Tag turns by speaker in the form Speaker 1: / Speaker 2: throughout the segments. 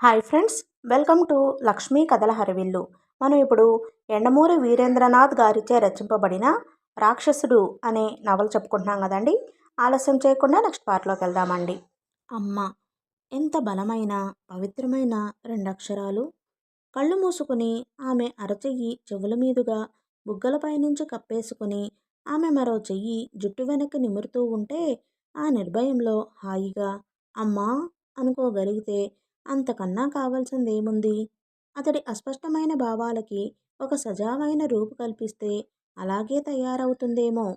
Speaker 1: Hi friends welcome to Lakshmi కథల హరివిల్లు. మనం ఇప్పుడు ఎండమూరి వీరేంద్రనాథ్ గారిచే రచింపబడిన రాక్షసుడు అనే నవల చెప్పుకుంటున్నాం కదండి. ఆలస్యం చేయకుండా నెక్స్ట్ పార్ట్లోకి వెళ్దామండి. అమ్మ ఎంత బలమైన పవిత్రమైన రెండు అక్షరాలు కళ్ళు మూసుకుని ఆమె అరచెయ్యి చెవుల మీదుగా బుగ్గలపై నుంచి కప్పేసుకుని ఆమె మరో చెయ్యి జుట్టు వెనక్కి నిమురుతూ ఉంటే ఆ నిర్భయంలో హాయిగా అమ్మా అనుకోగలిగితే అంతకన్నా కావాల్సిందేముంది? అతడి అస్పష్టమైన భావాలకి ఒక సజావైన రూపు కల్పిస్తే అలాగే తయారవుతుందేమో?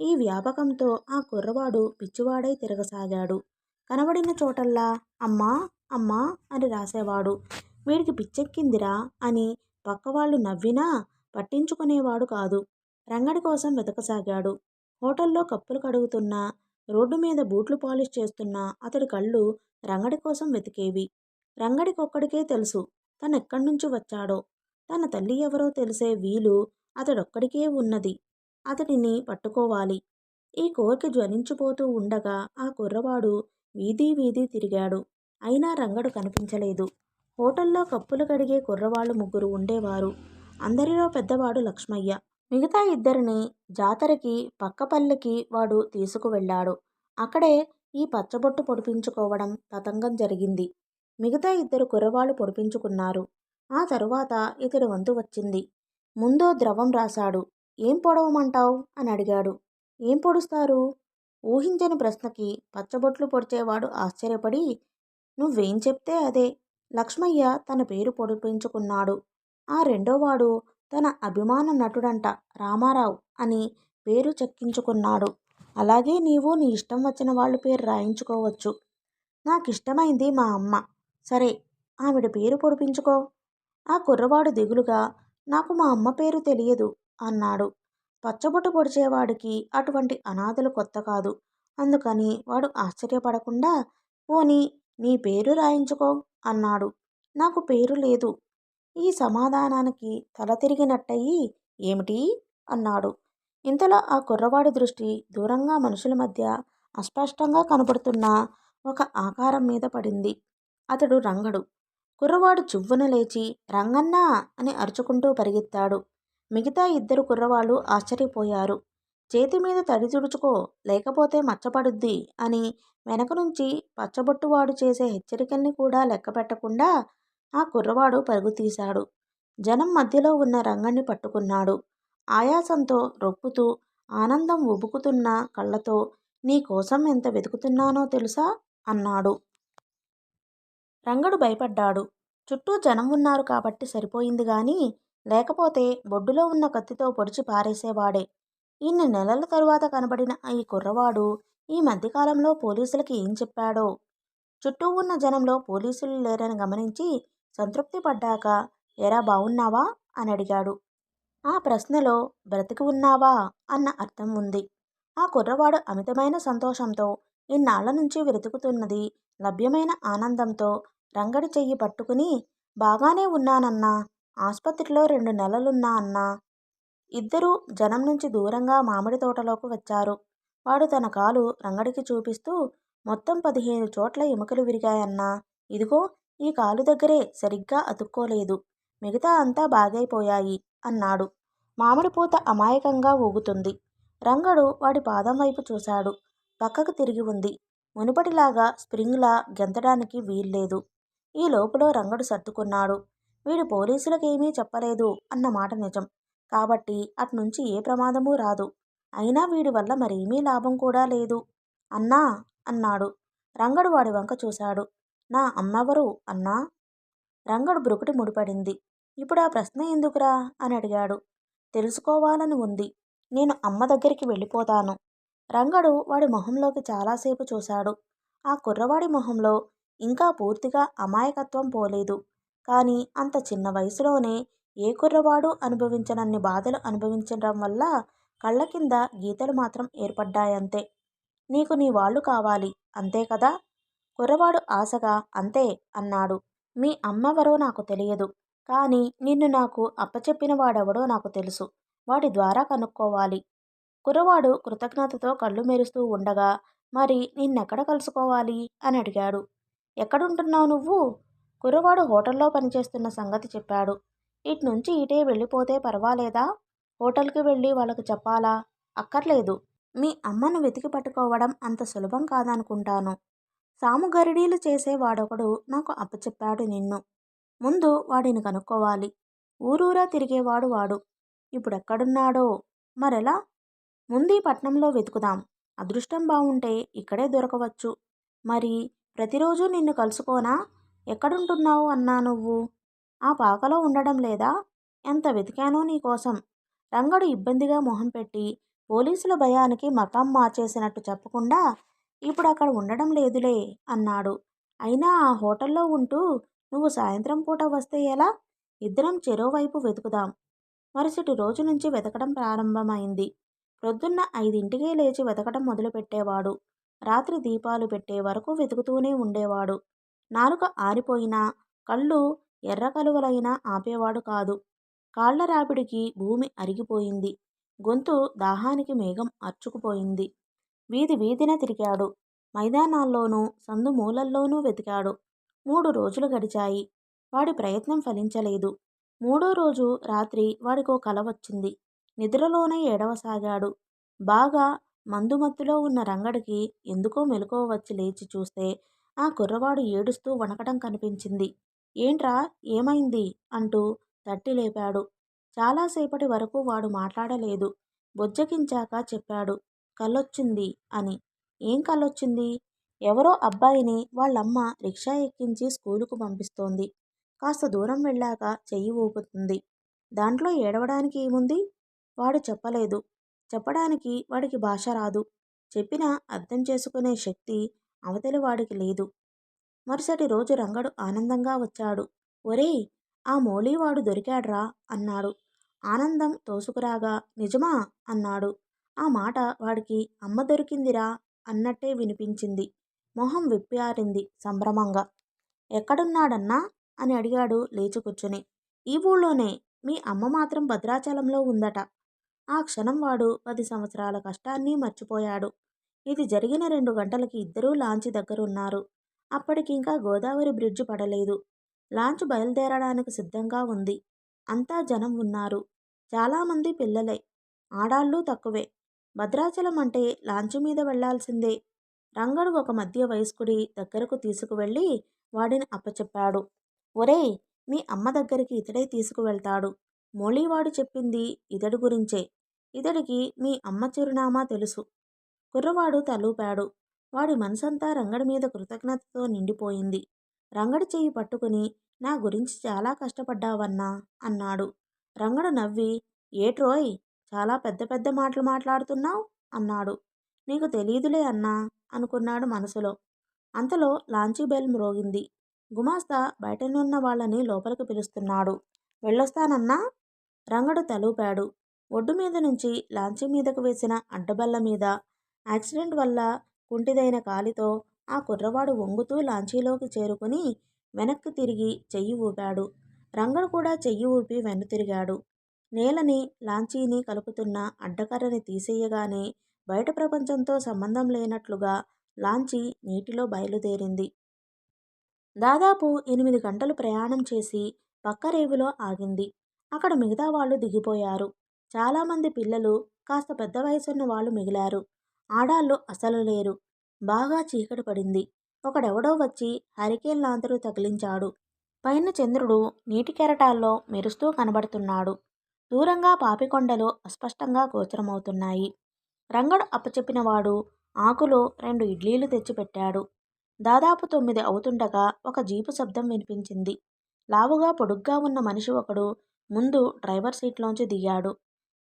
Speaker 1: ఈ వ్యాపకంతో ఆ కుర్రవాడు పిచ్చివాడై తిరగసాగాడు. కనబడిన చోటల్లా అమ్మా అమ్మా అని రాసేవాడు. వీడికి పిచ్చెక్కిందిరా అని పక్కవాళ్ళు నవ్వినా పట్టించుకునేవాడు కాదు. రంగడి కోసం వెతకసాగాడు. హోటల్లో కప్పులు కడుగుతున్నా రోడ్డు మీద బూట్లు పాలిష్ చేస్తున్నా అతడి కళ్ళు రంగడి కోసం వెతికేవి. రంగడికొక్కడికే తెలుసు తనెక్కడి నుంచి వచ్చాడో. తన తల్లి ఎవరో తెలిసే వీలు అతడొక్కడికే ఉన్నది. అతడిని పట్టుకోవాలి. ఈ కోరిక జ్వలించిపోతూ ఉండగా ఆ కుర్రవాడు వీధి వీధి తిరిగాడు. అయినా రంగడు కనిపించలేదు. హోటల్లో కప్పులు కడిగే కుర్రవాళ్ళు ముగ్గురు ఉండేవారు. అందరిలో పెద్దవాడు లక్ష్మయ్య. మిగతా ఇద్దరిని జాతరకి పక్కపల్లెకి వాడు తీసుకువెళ్ళాడు. అక్కడే ఈ పచ్చబొట్టు పొడిపించుకోవడం తతంగం జరిగింది. మిగతా ఇద్దరు కుర్రవాళ్ళు పొడిపించుకున్నారు. ఆ తరువాత ఇతడి వంతు వచ్చింది. ముందో ద్రవం రాశాడు. ఏం పొడవమంటావు అని అడిగాడు. ఏం పొడుస్తారు ఊహించని ప్రశ్నకి పచ్చబొట్లు పొడిచేవాడు ఆశ్చర్యపడి నువ్వేం చెప్తే అదే. లక్ష్మయ్య తన పేరు పొడిపించుకున్నాడు. ఆ రెండోవాడు తన అభిమాన నటుడంట రామారావు అని పేరు చెక్కించుకున్నాడు. అలాగే నీవు నీ ఇష్టం వచ్చిన వాళ్ళ పేరు రాయించుకోవచ్చు. నాకు ఇష్టమైంది మా అమ్మ. సరే ఆవిడ పేరు పొడిపించుకో. ఆ కుర్రవాడు దిగులుగా నాకు మా అమ్మ పేరు తెలియదు అన్నాడు. పచ్చబొట్టు పొడిచేవాడికి అటువంటి అనాథలు కొత్త కాదు. అందుకని వాడు ఆశ్చర్యపడకుండా పోనీ నీ పేరు రాయించుకో అన్నాడు. నాకు పేరు లేదు. ఈ సమాధానానికి తల తిరిగినట్టయి ఏమిటి? అన్నాడు. ఇంతలో ఆ కుర్రవాడి దృష్టి దూరంగా మనుషుల మధ్య అస్పష్టంగా కనబడుతున్న ఒక ఆకారం మీద పడింది. అతడు రంగడు. కుర్రవాడు చువ్వున లేచి రంగన్నా అని అరుచుకుంటూ పరిగెత్తాడు. మిగతా ఇద్దరు కుర్రవాళ్ళు ఆశ్చర్యపోయారు. చేతి మీద తడి తుడుచుకో లేకపోతే మచ్చపడుద్ది అని వెనక నుంచి పచ్చబొట్టువాడు చేసే హెచ్చరికల్ని కూడా లెక్కపెట్టకుండా ఆ కుర్రవాడు పరుగు తీశాడు. జనం మధ్యలో ఉన్న రంగణ్ణి పట్టుకున్నాడు. ఆయాసంతో రొప్పుతూ ఆనందం ఉబుకుతున్న కళ్ళతో నీ కోసం ఎంత వెతుకుతున్నానో తెలుసా? అన్నాడు. రంగడు భయపడ్డాడు. చుట్టూ జనం ఉన్నారు కాబట్టి సరిపోయింది గాని లేకపోతే బొడ్డులో ఉన్న కత్తితో పొడిచి పారేసేవాడే. ఇన్ని నెలల తరువాత కనబడిన ఈ కుర్రవాడు ఈ మధ్యకాలంలో పోలీసులకి ఏం చెప్పాడో? చుట్టూ ఉన్న జనంలో పోలీసులు లేరని గమనించి సంతృప్తి పడ్డాక ఎరా బావున్నావా? అని అడిగాడు. ఆ ప్రశ్నలో బ్రతికి ఉన్నావా? అన్న అర్థం ఉంది. ఆ కుర్రవాడు అమితమైన సంతోషంతో ఇన్నాళ్ళ నుంచి వెతుకుతున్నది లభ్యమైన ఆనందంతో రంగడి చెయ్యి పట్టుకుని బాగానే ఉన్నానన్నా ఆసుపత్రిలో రెండు నెలలున్నా అన్నా. ఇద్దరూ జనం నుంచి దూరంగా మామిడి తోటలోకి వచ్చారు. వాడు తన కాలు రంగడికి చూపిస్తూ మొత్తం పదిహేను చోట్ల ఎముకలు విరిగాయన్నా. ఇదిగో ఈ కాలు దగ్గరే సరిగ్గా అతుక్కోలేదు. మిగతా అంతా బాగైపోయాయి. అన్నాడు. మామిడి పూత అమాయకంగా ఊగుతుంది. రంగడు వాడి పాదం వైపు చూశాడు. పక్కకు తిరిగి ఉంది. మునుపటిలాగా స్ప్రింగ్లా గెంతడానికి వీల్లేదు. ఈ లోపల రంగడు సర్దుకున్నాడు. వీడు పోలీసులకేమీ చెప్పలేదు అన్న మాట నిజం. కాబట్టి అట్నుంచి ఏ ప్రమాదమూ రాదు. అయినా వీడి వల్ల మరేమీ లాభం కూడా లేదు. అన్నా అన్నాడు. రంగడు వాడి వంక చూశాడు. నా అమ్మెవరు అన్నా? రంగడు బ్రుకుటి ముడిపడింది. ఇప్పుడు ఆ ప్రశ్న ఎందుకురా? అని అడిగాడు. తెలుసుకోవాలని ఉంది. నేను అమ్మ దగ్గరికి వెళ్ళిపోతాను. రంగడు వాడి మొహంలోకి చాలాసేపు చూశాడు. ఆ కుర్రవాడి మొహంలో ఇంకా పూర్తిగా అమాయకత్వం పోలేదు. కానీ అంత చిన్న వయసులోనే ఏ కుర్రవాడు అనుభవించనన్ని బాధలు అనుభవించడం వల్ల కళ్ళ కింద గీతలు మాత్రం ఏర్పడ్డాయంతే. నీకు నీ వాళ్ళు కావాలి అంతే కదా? కుర్రవాడు ఆశగా అంతే అన్నాడు. మీ అమ్మెవరో నాకు తెలియదు. కానీ నిన్ను నాకు అప్పచెప్పిన వాడెవడో నాకు తెలుసు. వాడి ద్వారా కనుక్కోవాలి. కుర్రవాడు కృతజ్ఞతతో కళ్ళు మెరుస్తూ ఉండగా మరి నిన్నెక్కడ కలుసుకోవాలి? అని అడిగాడు. ఎక్కడుంటున్నావు నువ్వు? కుర్రవాడు హోటల్లో పనిచేస్తున్న సంగతి చెప్పాడు. ఇటు నుంచి ఇటే వెళ్ళిపోతే పర్వాలేదా? హోటల్కి వెళ్ళి వాళ్ళకి చెప్పాలా? అక్కర్లేదు. మీ అమ్మను వెతికి పట్టుకోవడం అంత సులభం కాదనుకుంటాను. సాముగరిడీలు చేసే వాడొకడు నాకు అప్పచెప్పాడు నిన్ను. ముందు వాడిని కనుక్కోవాలి. ఊరూరా తిరిగేవాడు వాడు. ఇప్పుడెక్కడున్నాడో? మరెలా? ముందు పట్నంలో వెతుకుదాం. అదృష్టం బాగుంటే ఇక్కడే దొరకవచ్చు. మరి ప్రతిరోజు నిన్ను కలుసుకోనా? ఎక్కడుంటున్నావు అన్నా నువ్వు? ఆ పాకలో ఉండడం లేదా? ఎంత వెతికానో నీకోసం రంగడు ఇబ్బందిగా మొహం పెట్టి పోలీసుల భయానికి మకాం మార్చేసినట్టు చెప్పకుండా ఇప్పుడు అక్కడ ఉండడం లేదులే అన్నాడు. అయినా ఆ హోటల్లో ఉంటూ నువ్వు సాయంత్రం పూట వస్తే ఎలా? ఇద్దరం చెరోవైపు వెతుకుదాం. మరుసటి రోజు నుంచి వెతకడం ప్రారంభమైంది. ప్రొద్దున్న ఐదింటికే లేచి వెతకడం మొదలుపెట్టేవాడు. రాత్రి దీపాలు పెట్టే వరకు వెతుకుతూనే ఉండేవాడు. నాలుక ఆరిపోయినా కళ్ళు ఎర్ర కలువలైనా ఆపేవాడు కాదు. కాళ్ళ రాపిడికి భూమి అరిగిపోయింది. గొంతు దాహానికి మేఘం అర్చుకుపోయింది. వీధి వీధిన తిరిగాడు. మైదానాల్లోనూ సందు మూలల్లోనూ వెతికాడు. మూడు రోజులు గడిచాయి. వాడి ప్రయత్నం ఫలించలేదు. మూడో రోజు రాత్రి వాడికో కల వచ్చింది. నిద్రలోనే ఏడవసాగాడు. బాగా మందుమత్తులో ఉన్న రంగడికి ఎందుకో మెలకువ వచ్చి లేచి చూస్తే ఆ కుర్రవాడు ఏడుస్తూ వణకటం కనిపించింది. ఏంట్రా ఏమైంది? అంటూ తట్టి లేపాడు. చాలాసేపటి వరకు వాడు మాట్లాడలేదు. బొజ్జగించాక చెప్పాడు కళ్ళొచ్చింది అని. ఏం కళ్ళొచ్చింది ఎవరో అబ్బాయిని వాళ్ళమ్మ రిక్షా ఎక్కించి స్కూలుకు పంపిస్తోంది. కాస్త దూరం వెళ్ళాక చెయ్యి ఊపుతుంది. దాంట్లో ఏడవడానికి ఏముంది? వాడు చెప్పలేదు. చెప్పడానికి వాడికి భాష రాదు. చెప్పినా అర్థం చేసుకునే శక్తి అవతలి వాడికి లేదు. మరుసటి రోజు రంగడు ఆనందంగా వచ్చాడు. ఒరేయ్ ఆ మోలీవాడు దొరికాడ్రా అన్నాడు. ఆనందం తోసుకురాగా నిజమా అన్నాడు. ఆ మాట వాడికి అమ్మ దొరికిందిరా అన్నట్టే వినిపించింది. మొహం విప్పియారింది సంభ్రమంగా. ఎక్కడున్నాడన్నా? అని అడిగాడు లేచి కూర్చుని ఈ ఊళ్ళోనే మీ అమ్మ మాత్రం భద్రాచలంలో ఉందట. ఆ క్షణం వాడు పది సంవత్సరాల కష్టాన్ని మర్చిపోయాడు. ఇది జరిగిన రెండు గంటలకి ఇద్దరూ లాంచి దగ్గరున్నారు. అప్పటికింకా గోదావరి బ్రిడ్జ్ పడలేదు. లాంచ్ బయలుదేరడానికి సిద్ధంగా ఉంది. అంతా జనం ఉన్నారు. చాలామంది పిల్లలే. ఆడాళ్ళు తక్కువే. భద్రాచలం అంటే లాంచ్ మీద వెళ్ళాల్సిందే. రంగడు ఒక మధ్య వయస్కుడి దగ్గరకు తీసుకువెళ్ళి వాడిని అప్పచెప్పాడు. ఒరేయ్ మీ అమ్మ దగ్గరికి ఇతడే తీసుకువెళ్తాడు. మోళీవాడు చెప్పింది ఇతడి గురించే. ఇతడికి మీ అమ్మ చిరునామా తెలుసు కుర్రవాడు తలూపాడు. వాడి మనసంతా రంగడి మీద కృతజ్ఞతతో నిండిపోయింది. రంగడి చెయ్యి పట్టుకుని నా గురించి చాలా కష్టపడ్డావన్నా అన్నాడు. రంగడు నవ్వి ఏట్రోయ్ చాలా పెద్ద పెద్ద మాటలు మాట్లాడుతున్నావు అన్నాడు. నీకు తెలియదులే అన్నా. అనుకున్నాడు మనసులో. అంతలో లాంచీ బెల్ మ్రోగింది. గుమాస్తా బయటనున్న వాళ్ళని లోపలికి పిలుస్తున్నాడు. వెళ్ళొస్తానన్నా? రంగడు తలూపాడు. ఒడ్డు మీద నుంచి లాంచీ మీదకు వేసిన అడ్డబల్ల మీద. యాక్సిడెంట్ వల్ల కుంటిదైన కాలితో ఆ కుర్రవాడు వంగుతూ లాంచీలోకి చేరుకుని వెనక్కి తిరిగి చెయ్యి ఊపాడు. రంగడు కూడా చెయ్యి ఊపి వెనుతిరిగాడు నేలని లాంచీని కలుపుతున్న అడ్డకర్రని తీసేయగానే బయట ప్రపంచంతో సంబంధం లేనట్లుగా లాంచీ నీటిలో బయలుదేరింది. దాదాపు ఎనిమిది గంటలు ప్రయాణం చేసి పక్క రేవులో ఆగింది. అక్కడ మిగతా వాళ్ళు దిగిపోయారు. చాలామంది పిల్లలు కాస్త పెద్ద వయసున్న వాళ్ళు మిగిలారు. ఆడాళ్ళు అసలు లేరు. బాగా చీకటి పడింది. ఒకడెవడో వచ్చి హరికేన్ లాంతరు తగిలించాడు. పైన చంద్రుడు నీటి కెరటాల్లో మెరుస్తూ కనబడుతున్నాడు. దూరంగా పాపికొండలు అస్పష్టంగా గోచరమవుతున్నాయి. రంగడు అప్పచెప్పినవాడు ఆకులో రెండు ఇడ్లీలు తెచ్చిపెట్టాడు. దాదాపు తొమ్మిది అవుతుండగా ఒక జీపు శబ్దం వినిపించింది. లావుగా పొడుగ్గా ఉన్న మనిషి ఒకడు ముందు డ్రైవర్ సీట్లోంచి దిగాడు.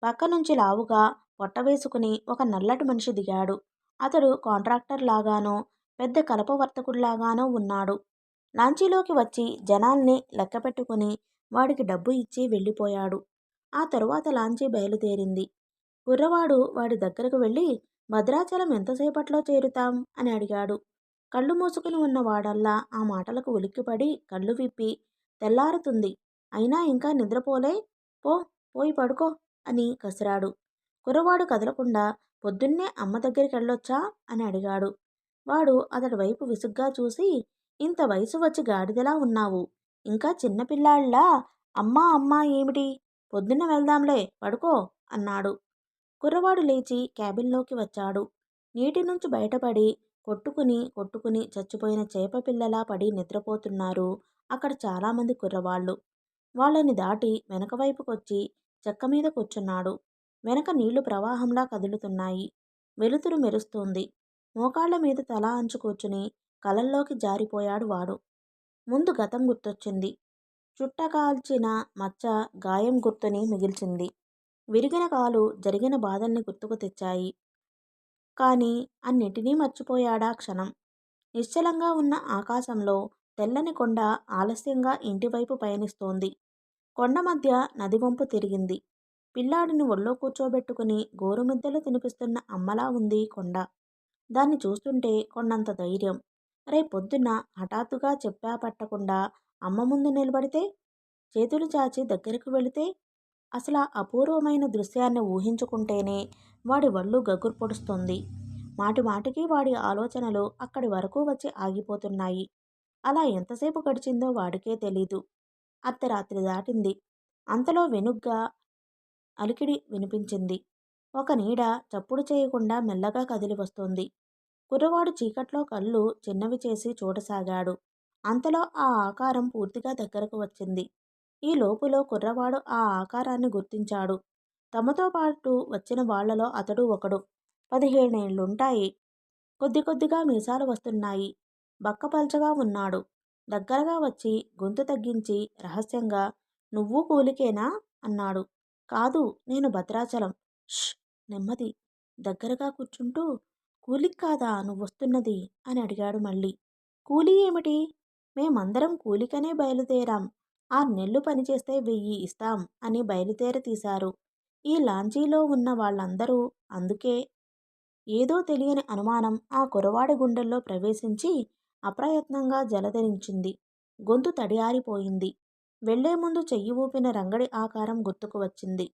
Speaker 1: పక్క నుంచి లావుగా పొట్ట వేసుకుని ఒక నల్లటి మనిషి దిగాడు. అతడు కాంట్రాక్టర్ లాగానో పెద్ద కలప వర్తకుడిలాగానో ఉన్నాడు. లాంచీలోకి వచ్చి జనాల్ని లెక్కపెట్టుకుని వాడికి డబ్బు ఇచ్చి వెళ్ళిపోయాడు. ఆ తరువాత లాంచీ బయలుదేరింది. కుర్రవాడు వాడి దగ్గరకు వెళ్ళి భద్రాచలం ఎంతసేపట్లో చేరుతాం? అని అడిగాడు. కళ్ళు మూసుకుని ఉన్న వాడల్లా ఆ మాటలకు ఉలిక్కిపడి కళ్ళు విప్పి తెల్లారుతుంది. అయినా ఇంకా నిద్రపోలే? పో పోయి పడుకో అని కసిరాడు. కుర్రవాడు కదలకుండా పొద్దున్నే అమ్మ దగ్గరికి వెళ్ళొచ్చా? అని అడిగాడు. వాడు అతడి వైపు విసుగ్గా చూసి ఇంత వయసు వచ్చి గాడిదలా ఉన్నావు. ఇంకా చిన్నపిల్లాళ్ళ అమ్మా అమ్మా ఏమిటి? పొద్దున్న వెళ్దాంలే పడుకో అన్నాడు. కుర్రవాడు లేచి క్యాబిన్లోకి వచ్చాడు. నీటి నుంచి బయటపడి కొట్టుకుని కొట్టుకుని చచ్చిపోయిన చేప పిల్లలా పడి నిద్రపోతున్నారు. అక్కడ చాలామంది కుర్రవాళ్ళు. వాళ్ళని దాటి వెనక వైపుకొచ్చి చెక్క మీద కూర్చున్నాడు. వెనక నీళ్ళు ప్రవాహంలా కదులుతున్నాయి. వెలుతురు మెరుస్తుంది. మోకాళ్ళ మీద తల అంచు కూర్చుని కలల్లోకి జారిపోయాడు వాడు. ముందు గతం గుర్తొచ్చింది. చుట్టకాల్చిన మచ్చ గాయం గుర్తుని మిగిల్చింది. విరిగిన కాలు జరిగిన బాధల్ని గుర్తుకు తెచ్చాయి. కానీ అన్నిటినీ మర్చిపోయాడా క్షణం. నిశ్చలంగా ఉన్న ఆకాశంలో తెల్లని కొండ ఆలస్యంగా ఇంటివైపు పయనిస్తోంది. కొండ మధ్య నది వంపు తిరిగింది. పిల్లాడిని ఒళ్ళో కూర్చోబెట్టుకుని గోరుముద్దలు తినిపిస్తున్న అమ్మలా ఉంది కొండ. దాన్ని చూస్తుంటే కొండంత ధైర్యం. రేపొద్దున హఠాత్తుగా చెప్పా పట్టకుండా అమ్మ ముందు నిలబడితే చేతులు చాచి దగ్గరకు వెళితే అసలు ఆ అపూర్వమైన దృశ్యాన్ని ఊహించుకుంటేనే వాడి వళ్ళు గగురు పొడుస్తుంది. మాటి మాటికి వాడి ఆలోచనలు అక్కడి వరకు వచ్చి ఆగిపోతున్నాయి. అలా ఎంతసేపు గడిచిందో వాడికే తెలీదు. అర్ధరాత్రి దాటింది. అంతలో వెనుగ్గా అలికిడి వినిపించింది. ఒక నీడ చప్పుడు చేయకుండా మెల్లగా కదిలి వస్తుంది. కుర్రవాడు చీకట్లో కళ్ళు చిన్నవి చేసి చూడసాగాడు. అంతలో ఆ ఆకారం పూర్తిగా దగ్గరకు వచ్చింది. ఈ లోపులో కుర్రవాడు ఆ ఆకారాన్ని గుర్తించాడు. తమతో పాటు వచ్చిన వాళ్ళలో అతడు ఒకడు. పదిహేనేళ్ళుంటాయి కొద్ది కొద్దిగా మీసాలు వస్తున్నాయి. బక్కపల్చగా ఉన్నాడు. దగ్గరగా వచ్చి గొంతు తగ్గించి రహస్యంగా నువ్వు కూలికేనా? అన్నాడు. కాదు నేను భద్రాచలం. ష్! నెమ్మది. దగ్గరగా కూర్చుంటూ కూలికి కాదా? నువ్వు వస్తున్నది? అని అడిగాడు మళ్ళీ. కూలీ ఏమిటి? మేమందరం కూలికనే బయలుదేరాం. ఆ నెల్లు పనిచేస్తే వెయ్యి ఇస్తాం అని బయలుదేరి తీశారు. ఈ లాంచీలో ఉన్న వాళ్ళందరూ అందుకే ఏదో తెలియని అనుమానం ఆ కురవాడి గుండెల్లో ప్రవేశించి అప్రయత్నంగా జలధరించింది. గొంతు తడియారిపోయింది. వెళ్ళే ముందు చెయ్యి ఊపిన రంగడి ఆకారం గుర్తుకు వచ్చింది.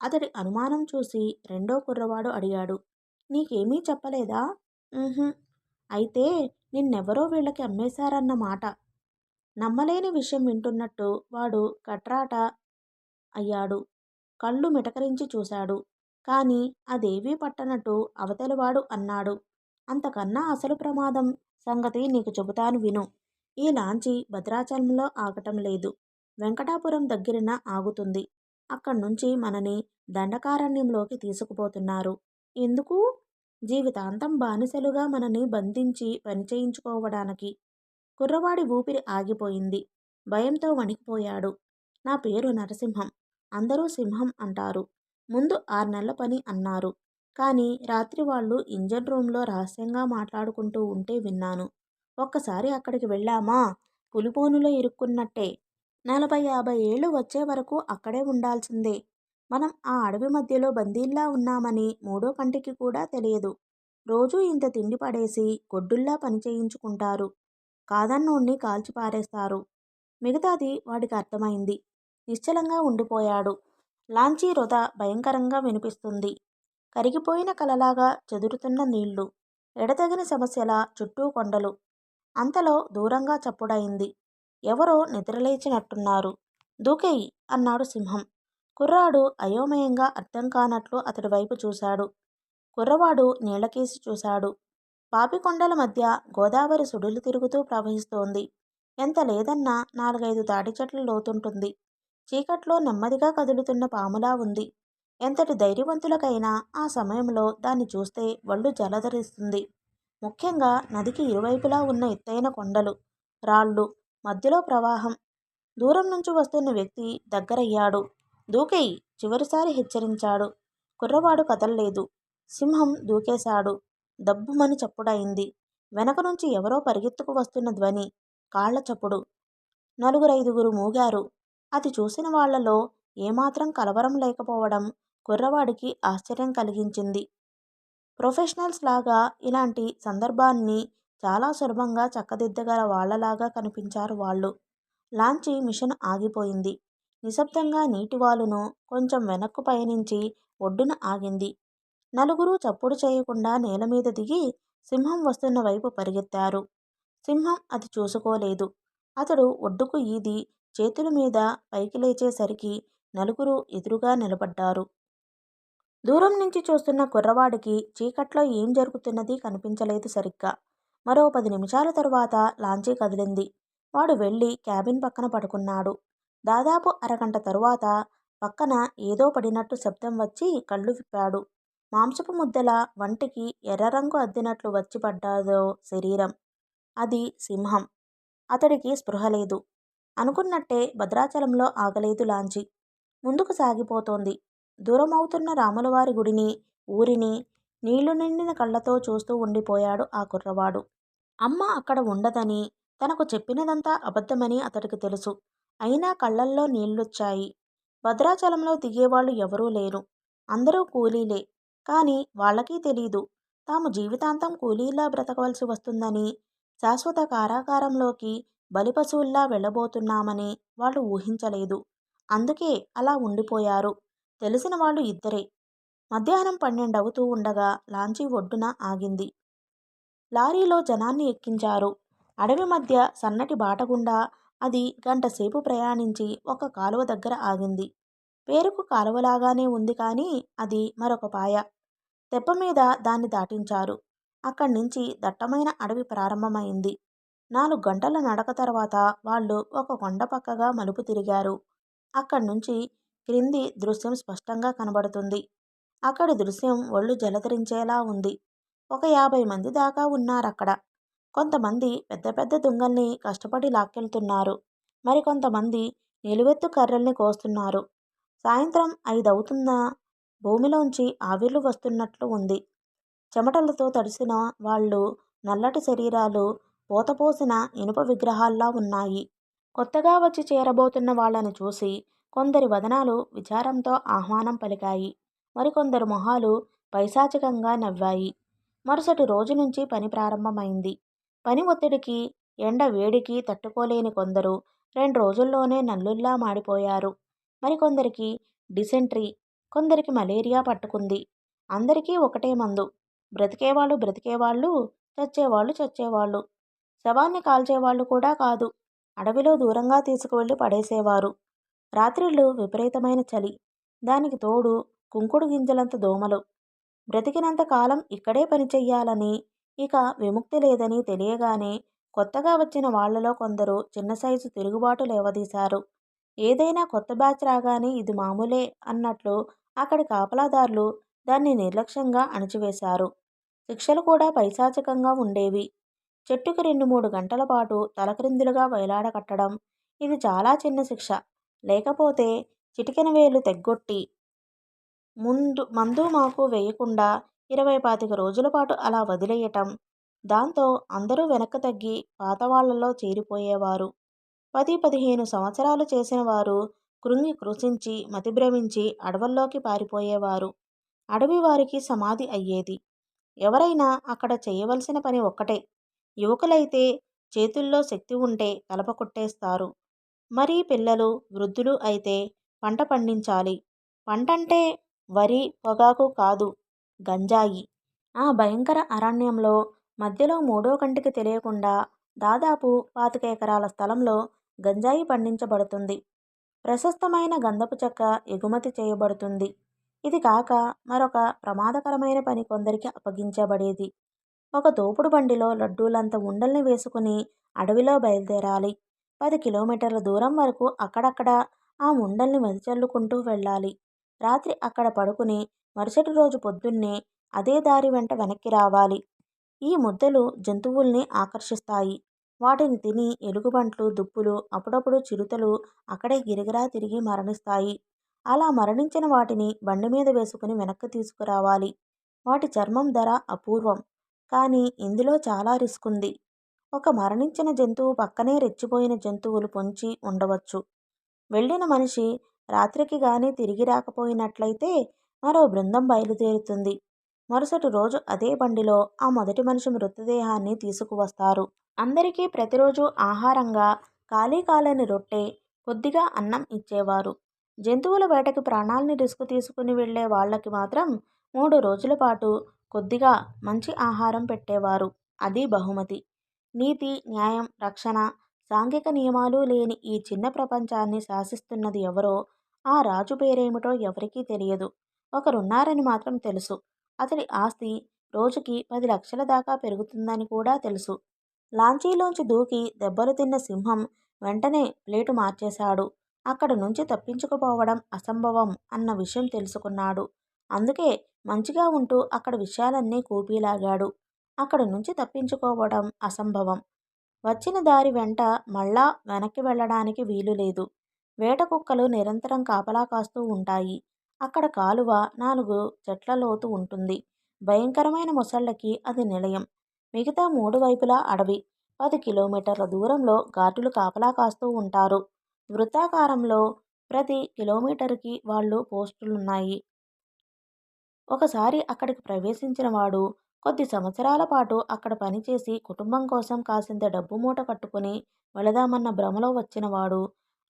Speaker 1: అతడి అనుమానం చూసి రెండో కుర్రవాడు అడిగాడు నీకేమీ చెప్పలేదా? అయితే నిన్నెవరో వీళ్ళకి అమ్మేశారన్నమాట. నమ్మలేని విషయం వింటున్నట్టు వాడు కట్రాట అయ్యాడు. కళ్ళు మిటకరించి చూశాడు. కానీ అదేవీ పట్టనట్టు అవతలివాడు అన్నాడు. అంతకన్నా అసలు ప్రమాదం సంగతి నీకు చెబుతాను విను. ఈ లాంచీ భద్రాచలంలో ఆగటం లేదు. వెంకటాపురం దగ్గరన ఆగుతుంది. అక్కడి నుంచి మనని దండకారణ్యంలోకి తీసుకుపోతున్నారు. ఎందుకు? జీవితాంతం బానిసలుగా మనని బంధించి పనిచేయించుకోవడానికి కుర్రవాడి ఊపిరి ఆగిపోయింది. భయంతో వణికిపోయాడు. నా పేరు నరసింహం. అందరూ సింహం అంటారు. ముందు ఆరు నెలల పని అన్నారు. కానీ రాత్రి వాళ్ళు ఇంజన్ రూమ్లో రహస్యంగా మాట్లాడుకుంటూ ఉంటే విన్నాను. ఒక్కసారి అక్కడికి వెళ్ళామా? పులిపోనులో ఇరుక్కున్నట్టే. నలభై యాభై ఏళ్ళు వచ్చే వరకు అక్కడే ఉండాల్సిందే. మనం ఆ అడవి మధ్యలో బందీల్లా ఉన్నామని మూడో కంటికి కూడా తెలియదు. రోజూ ఇంత తిండి పడేసి గొడ్డుల్లా పనిచేయించుకుంటారు కాదన్నోణ్ణి కాల్చిపారేస్తారు. మిగతాది వాడికి అర్థమైంది. నిశ్చలంగా ఉండిపోయాడు. లాంచీ వృధ భయంకరంగా వినిపిస్తుంది. కరిగిపోయిన కలలాగా చెదురుతున్న నీళ్ళు ఎడతగిన సమస్యల చుట్టూ కొండలు. అంతలో దూరంగా చప్పుడైంది ఎవరో నిద్రలేచినట్టున్నారు. దూకేయి అన్నాడు సింహం. కుర్రాడు అయోమయంగా అర్థం కానట్లు అతడి వైపు చూశాడు. కుర్రవాడు నీళ్ళకేసి చూశాడు. పాపికొండల మధ్య గోదావరి సుడులు తిరుగుతూ ప్రవహిస్తోంది. ఎంత లేదన్నా నాలుగైదు తాటి చెట్లు లోతుంటుంది. చీకట్లో నెమ్మదిగా కదులుతున్న పాములా ఉంది. ఎంతటి ధైర్యవంతులకైనా ఆ సమయంలో దాన్ని చూస్తే వళ్ళు జలధరిస్తుంది. ముఖ్యంగా నదికి ఇరువైపులా ఉన్న ఎత్తైన కొండలు రాళ్ళు మధ్యలో ప్రవాహం. దూరం నుంచి వస్తున్న వ్యక్తి దగ్గరయ్యాడు. దూకేయి! చివరిసారి హెచ్చరించాడు. కుర్రవాడు కదల్లేదు. సింహం దూకేశాడు. దబ్బుమని చప్పుడయింది. వెనక నుంచి ఎవరో పరిగెత్తుకు వస్తున్న ధ్వని కాళ్ళ చప్పుడు. నలుగురైదుగురు మూగారు. అది చూసిన వాళ్ళలో ఏమాత్రం కలవరం లేకపోవడం కుర్రవాడికి ఆశ్చర్యం కలిగించింది. ప్రొఫెషనల్స్ లాగా ఇలాంటి సందర్భాన్ని చాలా సులభంగా చక్కదిద్దగల వాళ్ళలాగా కనిపించారు వాళ్ళు. లాంచీ మిషన్ ఆగిపోయింది. నిశ్శబ్దంగా నీటివాలును కొంచెం వెనక్కు పయనించి ఒడ్డున ఆగింది. నలుగురు చప్పుడు చేయకుండా నేల మీద దిగి సింహం వస్తున్న వైపు పరిగెత్తారు. సింహం అది చూసుకోలేదు. అతడు ఒడ్డుకు ఈది చేతుల మీద పైకి లేచేసరికి నలుగురు ఎదురుగా నిలబడ్డారు. దూరం నుంచి చూస్తున్న కుర్రవాడికి చీకట్లో ఏం జరుగుతున్నది కనిపించలేదు సరిగ్గా. మరో పది నిమిషాల తరువాత లాంచీ కదిలింది. వాడు వెళ్ళి క్యాబిన్ పక్కన పడుకున్నాడు. దాదాపు అరగంట తరువాత పక్కన ఏదో పడినట్టు శబ్దం వచ్చి కళ్ళు విప్పాడు. మాంసపు ముద్దల వంటికి ఎర్ర రంగు అద్దినట్లు వచ్చి పడ్డాదో శరీరం. అది సింహం. అతడికి స్పృహ లేదు. అనుకున్నట్టే భద్రాచలంలో ఆగలేదు లాంచి ముందుకు సాగిపోతోంది. దూరమవుతున్న రాములవారి గుడిని ఊరిని నీళ్ళు నిండిన కళ్ళతో చూస్తూ ఉండిపోయాడు ఆ కుర్రవాడు. అమ్మ అక్కడ ఉండదని తనకు చెప్పినదంతా అబద్ధమని అతడికి తెలుసు. అయినా కళ్ళల్లో నీళ్ళొచ్చాయి. భద్రాచలంలో దిగేవాళ్ళు ఎవరూ లేరు. అందరూ కూలీలే. కానీ వాళ్ళకీ తెలీదు. తాము జీవితాంతం కూలీలా బ్రతకవలసి వస్తుందని శాశ్వత కారాగారంలోకి బలిపశువుల్లా వెళ్ళబోతున్నామని వాళ్ళు ఊహించలేదు. అందుకే అలా ఉండిపోయారు. తెలిసిన వాళ్ళు ఇద్దరే. మధ్యాహ్నం పన్నెండవుతూ ఉండగా లాంచీ ఒడ్డున ఆగింది. లారీలో జనాన్ని ఎక్కించారు. అడవి మధ్య సన్నటి బాటగుండా అది గంటసేపు ప్రయాణించి ఒక కాలువ దగ్గర ఆగింది. పేరుకు కాలువలాగానే ఉంది కానీ అది మరొక పాయ. తెప్ప మీద దాన్ని దాటించారు. అక్కడి నుంచి దట్టమైన అడవి ప్రారంభమైంది. నాలుగు గంటల నడక తర్వాత వాళ్ళు ఒక కొండ పక్కగా మలుపు తిరిగారు. అక్కడి నుంచి క్రింది దృశ్యం స్పష్టంగా కనబడుతుంది. అక్కడి దృశ్యం ఒళ్ళు జలధరించేలా ఉంది. ఒక యాభై మంది దాకా ఉన్నారక్కడ. కొంతమంది పెద్ద పెద్ద దుంగల్ని కష్టపడి లాక్కెళ్తున్నారు. మరికొంతమంది నిలువెత్తు కర్రల్ని కోస్తున్నారు. సాయంత్రం ఐదవుతున్నా భూమిలోంచి ఆవిర్లు వస్తున్నట్లు ఉంది. చెమటలతో తడిసిన వాళ్ళు నల్లటి శరీరాలు పోతపోసిన ఇనుప విగ్రహాల్లా ఉన్నాయి. కొత్తగా వచ్చి చేరబోతున్న వాళ్ళని చూసి కొందరి వదనాలు విచారంతో ఆహ్వానం పలికాయి. మరికొందరు మొహాలు పైశాచికంగా నవ్వాయి. మరుసటి రోజు నుంచి పని ప్రారంభమైంది. పని ఒత్తిడికి ఎండ వేడికి తట్టుకోలేని కొందరు రెండు రోజుల్లోనే నల్లుల్లా మాడిపోయారు. మరికొందరికి డిసెంట్రీ కొందరికి మలేరియా పట్టుకుంది. అందరికీ ఒకటే మందు. బ్రతికేవాళ్ళు బ్రతికేవాళ్ళు చచ్చేవాళ్ళు చచ్చేవాళ్ళు. శవాన్ని కాల్చేవాళ్ళు కూడా కాదు. అడవిలో దూరంగా తీసుకువెళ్ళి పడేసేవారు. రాత్రిళ్ళు విపరీతమైన చలి. దానికి తోడు కుంకుడు గింజలంత దోమలు. బ్రతికినంత కాలం ఇక్కడే పనిచెయ్యాలని ఇక విముక్తి లేదని తెలియగానే కొత్తగా వచ్చిన వాళ్ళలో కొందరు చిన్న సైజు తిరుగుబాటు లేవదీశారు. ఏదైనా కొత్త బ్యాచ్ రాగానే ఇది మామూలే అన్నట్లు అక్కడి కాపలాదారులు దాన్ని నిర్లక్ష్యంగా అణచివేశారు. శిక్షలు కూడా పైశాచికంగా ఉండేవి. చెట్టుకి రెండు మూడు గంటల పాటు తలక్రిందులుగా వేలాడకట్టడం ఇది చాలా చిన్న శిక్ష. లేకపోతే చిటికెన వేలు తెగ్గొట్టి ముందు మందు మాకు వేయకుండా ఇరవై పాతిక రోజుల పాటు అలా వదిలేయటం. దాంతో అందరూ వెనక్కి తగ్గి పాతవాళ్ళలో చేరిపోయేవారు. పది పదిహేను సంవత్సరాలు చేసిన వారు కృంగి కృషించి మతిభ్రమించి అడవుల్లోకి పారిపోయేవారు. అడవి వారికి సమాధి అయ్యేది. ఎవరైనా అక్కడ చేయవలసిన పని ఒక్కటే. యువకులైతే చేతుల్లో శక్తి ఉంటే కలప కొట్టేస్తారు. మరీ పిల్లలు వృద్ధులు అయితే పంట పండించాలి. పంటంటే వరి పొగాకు కాదు గంజాయి. ఆ భయంకర అరణ్యంలో మధ్యలో మూడో కంటికి తెలియకుండా దాదాపు పాతిక ఎకరాల స్థలంలో గంజాయి పండించబడుతుంది. ప్రశస్తమైన గంధపు చెక్క ఎగుమతి చేయబడుతుంది. ఇది కాక మరొక ప్రమాదకరమైన పని కొందరికి అప్పగించబడేది. ఒక తోపుడు బండిలో లడ్డూలంత ఉండల్ని వేసుకుని అడవిలో బయలుదేరాలి. పది కిలోమీటర్ల దూరం వరకు అక్కడక్కడ ఆ ఉండల్ని వెదచల్లుకుంటూ వెళ్ళాలి. రాత్రి అక్కడ పడుకుని మరుసటి రోజు పొద్దున్నే అదే దారి వెంట వెనక్కి రావాలి. ఈ ముద్దలు జంతువుల్ని ఆకర్షిస్తాయి. వాటిని తిని ఎలుగుబంట్లు దుప్పులు అప్పుడప్పుడు చిరుతలు అక్కడే గిరిగిరా తిరిగి మరణిస్తాయి. అలా మరణించిన వాటిని బండి మీద వేసుకుని వెనక్కి తీసుకురావాలి. వాటి చర్మం ధర అపూర్వం. కానీ ఇందులో చాలా రిస్క్ ఉంది. ఒక మరణించిన జంతువు పక్కనే రెచ్చిపోయిన జంతువులు పొంచి ఉండవచ్చు. వెళ్ళిన మనిషి రాత్రికి గాని తిరిగి రాకపోయినట్లయితే మరో బృందం బయలుదేరుతుంది. మరుసటి రోజు అదే బండిలో ఆ మొదటి మనిషి మృతదేహాన్ని తీసుకువస్తారు. అందరికీ ప్రతిరోజు ఆహారంగా ఖాళీ కాలని రొట్టె కొద్దిగా అన్నం ఇచ్చేవారు. జంతువుల వేటకి ప్రాణాల్ని రిస్క్ తీసుకుని వెళ్ళే వాళ్ళకి మాత్రం మూడు రోజుల పాటు కొద్దిగా మంచి ఆహారం పెట్టేవారు. అది బహుమతి. నీతి న్యాయం రక్షణ సాంఘిక నియమాలు లేని ఈ చిన్న ప్రపంచాన్ని శాసిస్తున్నది ఎవరో ఆ రాజు పేరేమిటో ఎవరికీ తెలియదు. ఒకరున్నారని మాత్రం తెలుసు. అతడి ఆస్తి రోజుకి పది లక్షల దాకా పెరుగుతుందని కూడా తెలుసు. లాంచీలోంచి దూకి దెబ్బలు తిన్న సింహం వెంటనే ప్లేటు మార్చేశాడు. అక్కడ నుంచి తప్పించుకుపోవడం అసంభవం అన్న విషయం తెలుసుకున్నాడు. అందుకే మంచిగా ఉంటూ అక్కడ విషయాలన్నీ కూపీలాగాడు. అక్కడ నుంచి తప్పించుకోవడం అసంభవం. వచ్చిన దారి వెంట మళ్ళా వెనక్కి వెళ్ళడానికి వీలు లేదు. వేట కుక్కలు నిరంతరం కాపలా కాస్తూ ఉంటాయి. అక్కడ కాలువ నాలుగు చెట్ల లోతు ఉంటుంది. భయంకరమైన మొసళ్ళకి అది నిలయం. మిగతా మూడు వైపులా అడవి. పది కిలోమీటర్ల దూరంలో ఘాటులు కాపలా కాస్తూ ఉంటారు. వృత్తాకారంలో ప్రతి కిలోమీటర్కి వాళ్ళు పోస్టులున్నాయి. ఒకసారి అక్కడికి ప్రవేశించిన వాడు కొద్ది సంవత్సరాల పాటు అక్కడ పనిచేసి కుటుంబం కోసం కాసింత డబ్బు మూట కట్టుకుని వెళదామన్న భ్రమలో వచ్చినవాడు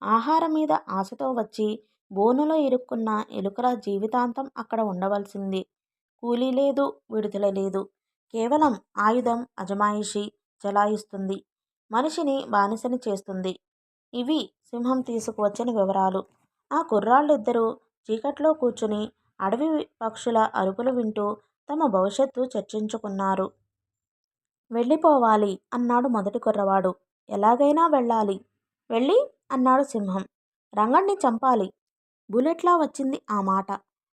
Speaker 1: ఆహారం మీద ఆశతో వచ్చి బోనులో ఇరుక్కున్న ఎలుకల జీవితాంతం అక్కడ ఉండవలసింది. కూలీ లేదు విడుదల లేదు. కేవలం ఆయుధం అజమాయిషి చెలాయిస్తుంది. మనిషిని బానిసని చేస్తుంది. ఇవి సింహం తీసుకువచ్చిన వివరాలు. ఆ కుర్రాళ్ళిద్దరూ చీకట్లో కూర్చుని అడవి పక్షుల అరుపులు వింటూ తమ భవిష్యత్తు చర్చించుకున్నారు. వెళ్ళిపోవాలి అన్నాడు మొదటి కుర్రవాడు. ఎలాగైనా వెళ్ళాలి. వెళ్ళి అన్నాడు సింహం. రంగణ్ణి చంపాలి. బుల్లెట్లా వచ్చింది ఆ మాట.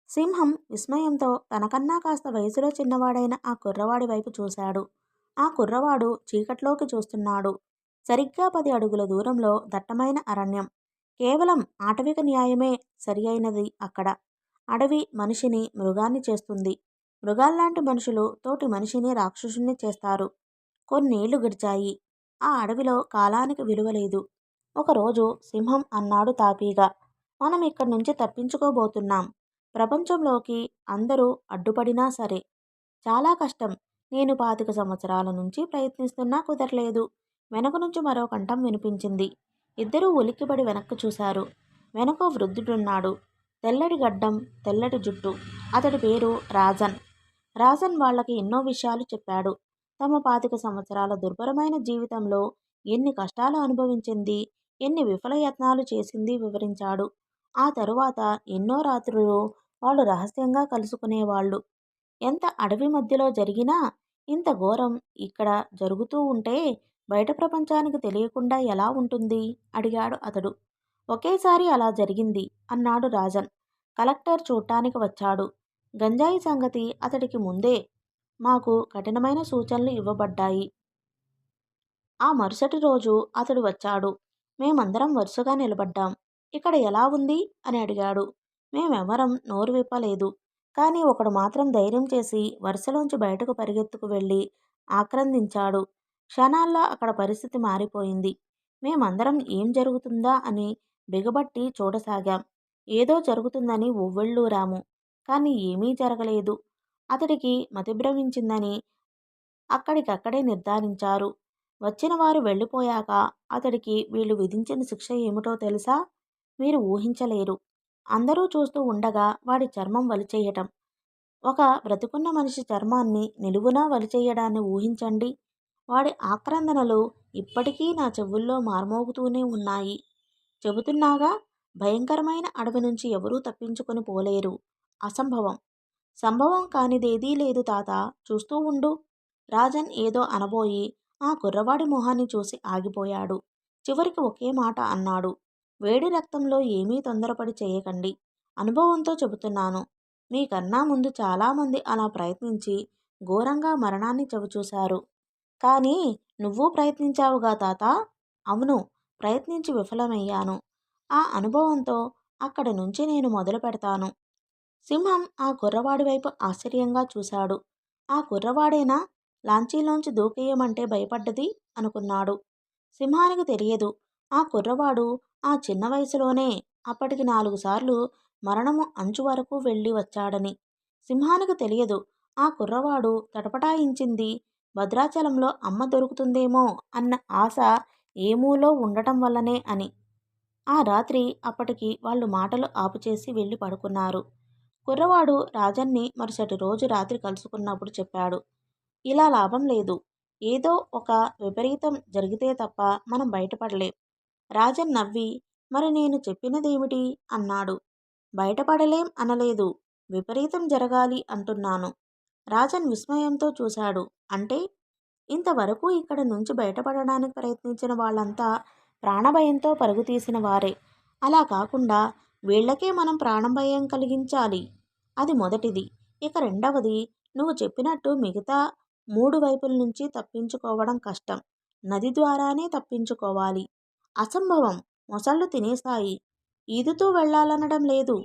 Speaker 1: సింహం విస్మయంతో తనకన్నా కాస్త వయసులో చిన్నవాడైన ఆ కుర్రవాడి వైపు చూశాడు. ఆ కుర్రవాడు చీకట్లోకి చూస్తున్నాడు. సరిగ్గా పది అడుగుల దూరంలో దట్టమైన అరణ్యం. కేవలం ఆటవిక న్యాయమే సరి అయినది అక్కడ. అడవి మనిషిని మృగాన్ని చేస్తుంది. మృగాల్లాంటి మనుషులు తోటి మనిషిని రాక్షసుని చేస్తారు. కొన్నేళ్ళు గడిచాయి. ఆ అడవిలో కాలానికి విలువ లేదు. ఒకరోజు సింహం అన్నాడు తాపీగా. మనం ఇక్కడి నుంచి తప్పించుకోబోతున్నాం. ప్రపంచంలోకి అందరూ అడ్డుపడినా సరే చాలా కష్టం. నేను పాతిక సంవత్సరాల నుంచి ప్రయత్నిస్తున్నా కుదరలేదు. వెనక నుంచి మరో కంఠం వినిపించింది. ఇద్దరూ ఉలిక్కిపడి వెనక్కి చూశారు. వెనక వృద్ధుడున్నాడు. తెల్లటి గడ్డం తెల్లటి జుట్టు. అతడి పేరు రాజన్. రాజన్ వాళ్ళకి ఎన్నో విషయాలు చెప్పాడు. తమ పాతిక సంవత్సరాల దుర్భరమైన జీవితంలో ఎన్ని కష్టాలు అనుభవించింది ఎన్ని విఫలయత్నాలు చేసింది వివరించాడు. ఆ తరువాత ఎన్నో రాత్రులు వాళ్ళు రహస్యంగా కలుసుకునేవాళ్ళు. ఎంత అడవి మధ్యలో జరిగినా ఇంత ఘోరం ఇక్కడ జరుగుతూ ఉంటే బయట ప్రపంచానికి తెలియకుండా ఎలా ఉంటుంది? అడిగాడు అతడు. ఒకేసారి అలా జరిగింది అన్నాడు రాజన్. కలెక్టర్ చూడటానికి వచ్చాడు. గంజాయి సంగతి అతడికి ముందే మాకు కఠినమైన సూచనలు ఇవ్వబడ్డాయి. ఆ మరుసటి రోజు అతడు వచ్చాడు. మేమందరం వరుసగా నిలబడ్డాం. ఇక్కడ ఎలా ఉంది? అని అడిగాడు. మేమెవరం నోరు విప్పలేదు కానీ ఒకడు మాత్రం ధైర్యం చేసి వరుసలోంచి బయటకు పరిగెత్తుకు వెళ్ళి ఆక్రందించాడు. క్షణాల్లో అక్కడ పరిస్థితి మారిపోయింది. మేమందరం ఏం జరుగుతుందా అని బిగబట్టి చూడసాగాం. ఏదో జరుగుతుందని ఉవ్వెళ్ళూరాము. కానీ ఏమీ జరగలేదు. అతడికి మతిభ్రమించిందని అక్కడికక్కడే నిర్ధారించారు. వచ్చిన వారు వెళ్ళిపోయాక అతడికి వీళ్ళు విధించిన శిక్ష ఏమిటో తెలుసా? మీరు ఊహించలేరు. అందరూ చూస్తూ ఉండగా వాడి చర్మం వలిచేయటం. ఒక బ్రతుకున్న మనిషి చర్మాన్ని నిలువునా వలిచేయడాన్ని ఊహించండి. వాడి ఆక్రందనలు ఇప్పటికీ నా చెవుల్లో మార్మోగుతూనే ఉన్నాయి. చెబుతున్నాగా భయంకరమైన అడవి నుంచి ఎవరూ తప్పించుకొని పోలేరు. అసంభవం. సంభవం కానిదేదీ లేదు తాత. చూస్తూ ఉండు. రాజన్ ఏదో అనబోయి ఆ కుర్రవాడి మొహాన్ని చూసి ఆగిపోయాడు. చివరికి ఒకే మాట అన్నాడు. వేడి రక్తంలో ఏమీ తొందరపడి చేయకండి. అనుభవంతో చెబుతున్నాను. మీకన్నా ముందు చాలామంది అలా ప్రయత్నించి ఘోరంగా మరణాన్ని చవిచూశారు. కానీ నువ్వు ప్రయత్నించావుగా తాత? అవును ప్రయత్నించి విఫలమయ్యాను. ఆ అనుభవంతో అక్కడి నుంచి నేను మొదలు పెడతాను. సింహం ఆ కుర్రవాడి వైపు ఆశ్చర్యంగా చూశాడు. ఆ కుర్రవాడేనా? లాంచీలోంచి దూకేయమంటే భయపడ్డది అనుకున్నాడు. సింహానికి తెలియదు ఆ కుర్రవాడు ఆ చిన్న వయసులోనే అప్పటికి నాలుగు సార్లు మరణము అంచు వరకు వెళ్ళి వచ్చాడని. సింహానికి తెలియదు ఆ కుర్రవాడు తటపటాయించింది భద్రాచలంలో అమ్మ దొరుకుతుందేమో అన్న ఆశ ఏమూలో ఉండటం వల్లనే అని. ఆ రాత్రి అప్పటికి వాళ్ళు మాటలు ఆపుచేసి వెళ్ళి పడుకున్నారు. కుర్రవాడు రాజన్ని మరుసటి రోజు రాత్రి కలుసుకున్నప్పుడు చెప్పాడు ఇలా లాభం లేదు. ఏదో ఒక విపరీతం జరిగితే తప్ప మనం బయటపడలేం. రాజన్ నవ్వి మరి నేను చెప్పినదేమిటి? అన్నాడు. బయటపడలేం అనలేదు. విపరీతం జరగాలి అంటున్నాను. రాజన్ విస్మయంతో చూశాడు. అంటే? ఇంతవరకు ఇక్కడ నుంచి బయటపడడానికి ప్రయత్నించిన వాళ్ళంతా ప్రాణభయంతో పరుగు తీసిన వారే. అలా కాకుండా వీళ్ళకే మనం ప్రాణభయం కలిగించాలి. అది మొదటిది. ఇక రెండవది నువ్వు చెప్పినట్టు మిగతా మూడు వైపుల నుంచి తప్పించుకోవడం కష్టం. నది ద్వారానే తప్పించుకోవాలి. అసంభవం. మొసళ్ళు తినేస్తాయి ఈదుతూ వెళ్ళాలనడం లేదు.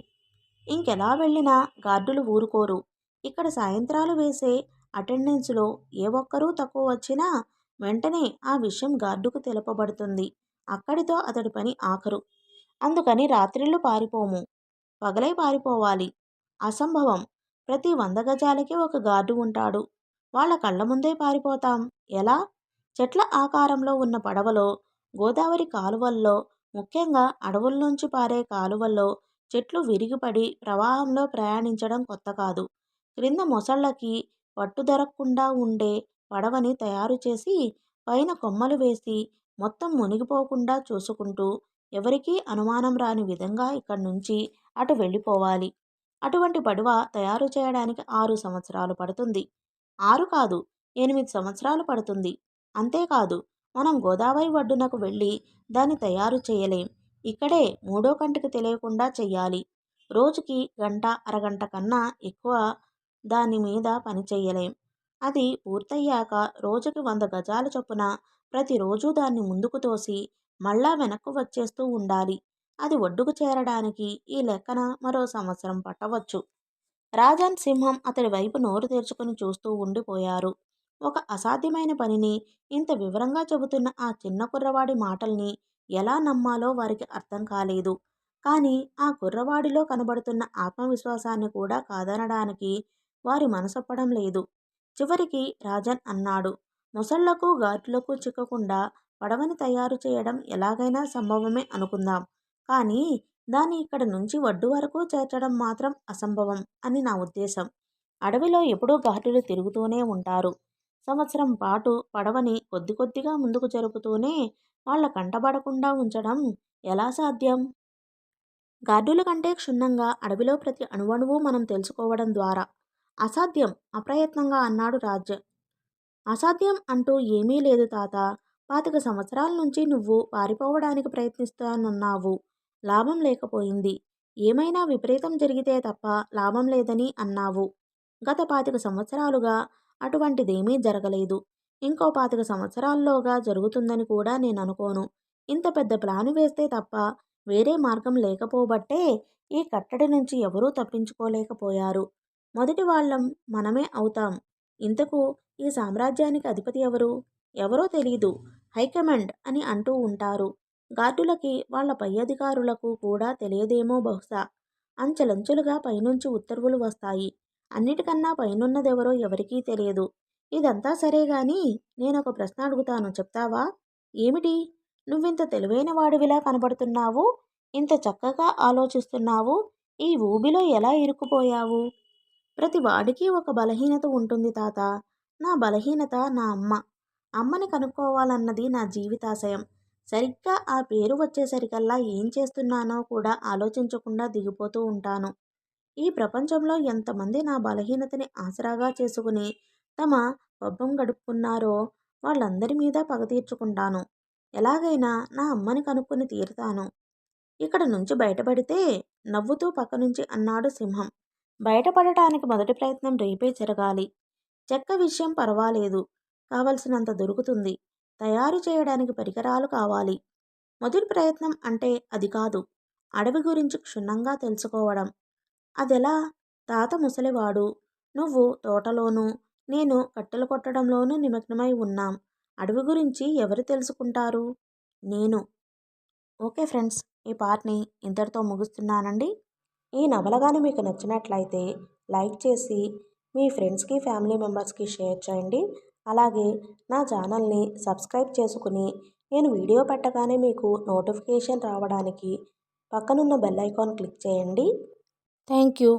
Speaker 1: ఇంకెలా వెళ్ళినా గార్డులు ఊరుకోరు. ఇక్కడ సాయంత్రాలు వేసే అటెండెన్స్లో ఏ ఒక్కరూ తక్కువ వచ్చినా వెంటనే ఆ విషయం గార్డుకు తెలపబడుతుంది. అక్కడితో అతడి పని ఆఖరు. అందుకని రాత్రిళ్ళు పారిపోము. పగలై పారిపోవాలి. అసంభవం. ప్రతి వంద గజాలకి ఒక గార్డు ఉంటాడు. వాళ్ళ కళ్ళ ముందే పారిపోతాం. ఎలా? చెట్ల ఆకారంలో ఉన్న పడవలో గోదావరి కాలువల్లో ముఖ్యంగా అడవుల్లోంచి పారే కాలువల్లో చెట్లు విరిగిపడి ప్రవాహంలో ప్రయాణించడం కొత్త కాదు. క్రింద మొసళ్ళకి పట్టు దొరకకుండా ఉండే పడవని తయారు చేసి పైన కొమ్మలు వేసి మొత్తం మునిగిపోకుండా చూసుకుంటూ ఎవరికీ అనుమానం రాని విధంగా ఇక్కడి నుంచి అటు వెళ్ళిపోవాలి. అటువంటి పడవ తయారు చేయడానికి ఆరు సంవత్సరాలు పడుతుంది. ఆరు కాదు ఎనిమిది సంవత్సరాలు పడుతుంది. అంతేకాదు మనం గోదావరి ఒడ్డునకు వెళ్ళి దాన్ని తయారు చేయలేం. ఇక్కడే మూడో కంటికి తెలియకుండా చెయ్యాలి. రోజుకి గంట అరగంట కన్నా ఎక్కువ దాని మీద పని చేయలేం అది పూర్తయ్యాక రోజుకి వంద గజాల చొప్పున ప్రతిరోజు దాన్ని ముందుకు తోసి మళ్ళా వెనక్కు వచ్చేస్తూ ఉండాలి. అది ఒడ్డుకు చేరడానికి ఈ లెక్కన మరో సంవత్సరం పట్టవచ్చు. రాజన్ సింహం అతడి వైపు నోరు తెరుచుకుని చూస్తూ ఉండిపోయారు. ఒక అసాధ్యమైన పనిని ఇంత వివరంగా చెబుతున్న ఆ చిన్న కుర్రవాడి మాటల్ని ఎలా నమ్మాలో వారికి అర్థం కాలేదు. కానీ ఆ కుర్రవాడిలో కనబడుతున్న ఆత్మవిశ్వాసాన్ని కూడా కాదనడానికి వారి మనసొప్పడం లేదు. చివరికి రాజన్ అన్నాడు ముసళ్ళకు ఘాట్లకు చిక్కకుండా పడవని తయారు చేయడం ఎలాగైనా సంభవమే అనుకుందాం. కానీ దాన్ని ఇక్కడ నుంచి ఒడ్డు వరకు చేర్చడం మాత్రం అసంభవం అని నా ఉద్దేశం. అడవిలో ఎప్పుడూ ఘాటులు తిరుగుతూనే ఉంటారు. సంవత్సరం పాటు పడవని కొద్ది కొద్దిగా ముందుకు జరుపుతూనే వాళ్ళ కంటబడకుండా ఉంచడం ఎలా సాధ్యం? గార్డుల కంటే క్షుణ్ణంగా అడవిలో ప్రతి అణువణువు మనం తెలుసుకోవడం ద్వారా అసాధ్యం అప్రయత్నంగా అన్నాడు రాజ్ అసాధ్యం అంటూ ఏమీ లేదు తాత. పాతిక సంవత్సరాల నుంచి నువ్వు పారిపోవడానికి ప్రయత్నిస్తానన్నావు. లాభం లేకపోయింది. ఏమైనా విపరీతం జరిగితే తప్ప లాభం లేదని అన్నావు. గత పాతిక సంవత్సరాలుగా అటువంటిదేమీ జరగలేదు. ఇంకో పాతిక సంవత్సరాల్లోగా జరుగుతుందని కూడా నేను అనుకోను ఇంత పెద్ద ప్లాను వేస్తే తప్ప వేరే మార్గం లేకపోబట్టే ఈ కట్టడి నుంచి ఎవరూ తప్పించుకోలేకపోయారు. మొదటి వాళ్ళం మనమే అవుతాం. ఇంతకు ఈ సామ్రాజ్యానికి అధిపతి ఎవరు? ఎవరో తెలీదు. హైకమాండ్ అని అంటూ ఉంటారు. గార్డులకి వాళ్ళ పై అధికారులకు కూడా తెలియదేమో బహుశా. అంచెలంచెలుగా పైనుంచి ఉత్తర్వులు వస్తాయి. అన్నిటికన్నా పైనున్నదెవరో ఎవరికీ తెలియదు. ఇదంతా సరే గాని నేనొక ప్రశ్న అడుగుతాను చెప్తావా? ఏమిటి? నువ్వింత తెలివైన వాడివిలా కనబడుతున్నావు? ఇంత చక్కగా ఆలోచిస్తున్నావు? ఈ ఊబిలో ఎలా ఇరుక్కుపోయావు? ప్రతి వాడికి ఒక బలహీనత ఉంటుంది తాత. నా బలహీనత నా అమ్మ. అమ్మని కనుక్కోవాలన్నది నా జీవితాశయం. సరిగ్గా ఆ పేరు వచ్చేసరికల్లా ఏం చేస్తున్నానో కూడా ఆలోచించకుండా దిగిపోతూ ఉంటాను. ఈ ప్రపంచంలో ఎంతమంది నా బలహీనతని ఆసరాగా చేసుకుని తమ పబ్బం గడుపుకున్నారో వాళ్ళందరి మీద పగ తీర్చుకుంటాను. ఎలాగైనా నా అమ్మని కనుక్కొని తీరుతాను. ఇక్కడ నుంచి బయటపడితే నవ్వుతూ పక్క నుంచి అన్నాడు సింహం. బయటపడటానికి మొదటి ప్రయత్నం రేపే జరగాలి. చెక్క విషయం పర్వాలేదు. కావలసినంత దొరుకుతుంది. తయారు చేయడానికి పరికరాలు కావాలి. మొదటి ప్రయత్నం అంటే అది కాదు. అడవి గురించి క్షుణ్ణంగా తెలుసుకోవడం. అదెలా? తాత ముసలివాడు. నువ్వు తోటలోనూ నేను కట్టెలు కొట్టడంలోనూ నిమగ్నమై ఉన్నాం. అడవి గురించి ఎవరు తెలుసుకుంటారు? నేను. ఓకే ఫ్రెండ్స్ ఈ పార్ట్ని ఇంతటితో ముగుస్తున్నానండి. ఈ నవల కానీ మీకు నచ్చినట్లయితే లైక్ చేసి మీ ఫ్రెండ్స్కి ఫ్యామిలీ మెంబర్స్కి షేర్ చేయండి. అలాగే నా ఛానల్ని సబ్స్క్రైబ్ చేసుకుని నేను వీడియో పెట్టగానే మీకు నోటిఫికేషన్ రావడానికి పక్కనున్న బెల్ ఐకాన్ క్లిక్ చేయండి. Thank you